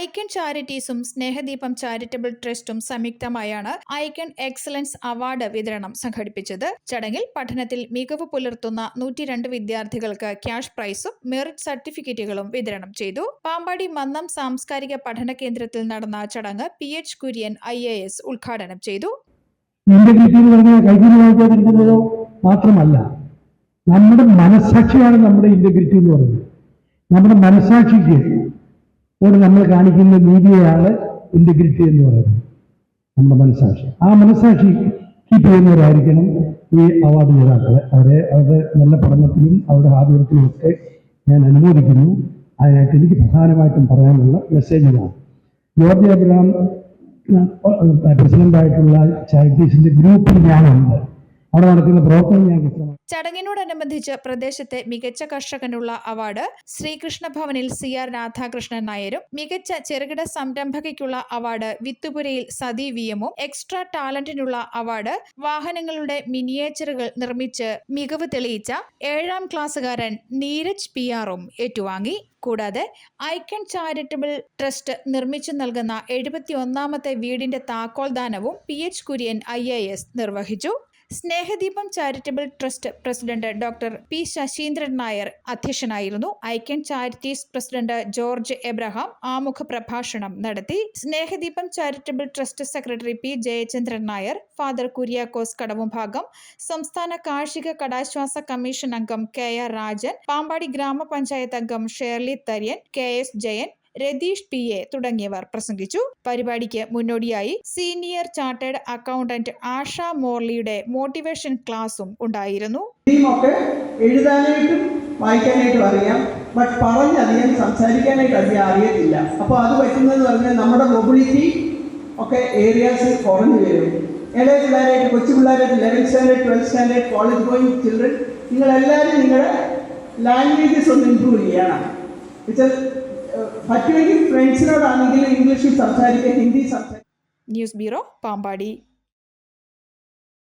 Icon ചാരിറ്റീസും സ്നേഹദീപം charitable ട്രസ്റ്റും സംയുക്തമായാണ് icon excellence award വിതരണം സംഘടിപ്പിച്ചത്. ചടങ്ങിൽ പഠനത്തിൽ മികവ് പുലർത്തുന്ന നൂറ്റിരണ്ട് വിദ്യാർത്ഥികൾക്ക് ക്യാഷ് പ്രൈസും മെറിറ്റ് സർട്ടിഫിക്കറ്റുകളും വിതരണം ചെയ്തു. പാമ്പാടി മന്നം സാംസ്കാരിക പഠന കേന്ദ്രത്തിൽ നടന്ന ചടങ്ങ് P H Kurian I A S ഉദ്ഘാടനം ചെയ്തു. മാത്രമല്ല നമ്മുടെ മനസ്സാക്ഷിയാണ് നമ്മുടെ ഇന്റഗ്രിറ്റി എന്ന് പറയുന്നത്. നമ്മുടെ മനസ്സാക്ഷിക്ക് ഓട് നമ്മൾ കാണിക്കുന്ന നീതിയെയാണ് ഇന്റഗ്രിറ്റി എന്ന് പറയുന്നത്. നമ്മുടെ മനസ്സാക്ഷി. ആ മനസ്സാക്ഷി കീപ്പ് ചെയ്യുന്നവരായിരിക്കണം ഈ അവാർഡ് ജേതാക്കൾ അവരെ അവരുടെ നല്ല പഠനത്തിലും അവരുടെ ഹാർഡ് ഒക്കെ ഞാൻ അനുമോദിക്കുന്നു. അതിനായിട്ട് എനിക്ക് പ്രധാനമായിട്ടും പറയാനുള്ള മെസ്സേജ് ഇതാണ്. ജോർജ് എബ്രഹാം പ്രസിഡന്റായിട്ടുള്ള ചാരിറ്റീസിന്റെ ഗ്രൂപ്പിൽ ഞാനുണ്ട്. അവിടെ നടക്കുന്ന പ്രവർത്തനം ഞാൻ ചടങ്ങിനോടനുബന്ധിച്ച് പ്രദേശത്തെ മികച്ച കർഷകനുള്ള അവാർഡ് ശ്രീകൃഷ്ണ ഭവനിൽ സി ആർ രാധാകൃഷ്ണൻ നായരും മികച്ച ചെറുകിട സംരംഭകയ്ക്കുള്ള അവാർഡ് വിത്തുപുരയിൽ സതി വി എമ്മും എക്സ്ട്രാ ടാലന്റിനുള്ള അവാർഡ് വാഹനങ്ങളുടെ മിനിയേച്ചറുകൾ നിർമ്മിച്ച് മികവ് തെളിയിച്ച ഏഴാം ക്ലാസ്സുകാരൻ നീരജ് പി ആറും ഏറ്റുവാങ്ങി. കൂടാതെ ഐക്കൺ ചാരിറ്റബിൾ ട്രസ്റ്റ് നിർമ്മിച്ചു നൽകുന്ന എഴുപത്തി ഒന്നാമത്തെ വീടിന്റെ താക്കോൽദാനവും പി എച്ച് കുര്യൻ ഐ നിർവഹിച്ചു. Snehadeepam charitable trust president doctor P Sasheendran Nair അധ്യക്ഷനായിരുന്നു. ഐക്യൻ ചാരിറ്റീസ് പ്രസിഡന്റ് ജോർജ് എബ്രഹാം ആമുഖ പ്രഭാഷണം നടത്തി. Snehadeepam charitable trust secretary P Jayachandran Nair father Kuriakose Kadavumbhagam സംസ്ഥാന കാർഷിക കടാശ്വാസ കമ്മീഷൻ അംഗം കെ ആർ രാജൻ പാമ്പാടി ഗ്രാമപഞ്ചായത്ത് അംഗം Shirley Tharian K S Jayan Ratheesh P A തുടങ്ങിയവർ പ്രസംഗിച്ചു. പരിപാടിക്ക് മുന്നോടിയായി സീനിയർ ചാർട്ടേഡ് അക്കൗണ്ടന്റ് ആഷ മോർലിയുടെ മോട്ടിവേഷൻ ക്ലാസും ഉണ്ടായിരുന്നു. എഴുതാനായിട്ടും വായിക്കാനായിട്ടും അറിയാം. ബട്ട് പറഞ്ഞധികം സംസാരിക്കാനായിട്ട് അധികം അറിയത്തില്ല. അപ്പോൾ അത് പറ്റുന്നതെന്ന് പറഞ്ഞാൽ നമ്മുടെ മൊബിലിറ്റി ഒക്കെ ഏരിയാസ് കുറഞ്ഞു വരും. ഇളയ പിള്ളേരായിട്ട് കൊച്ചു പിള്ളേരായിട്ട് eleventh standard twelfth standard college going children നിങ്ങളെല്ലാവരും നിങ്ങളുടെ ലാംഗ്വേജസ് ഒന്ന് ഇമ്പ്രൂവ് ചെയ്യണം. വെച്ചാൽ പറ്റുമെങ്കിൽ ഫ്രണ്ട്സിനോടാണെങ്കിൽ ഇംഗ്ലീഷിൽ സംസാരിക്കുക ഹിന്ദി സംസാരിക്കുക ന്യൂസ് ബ്യൂറോ പാമ്പാടി.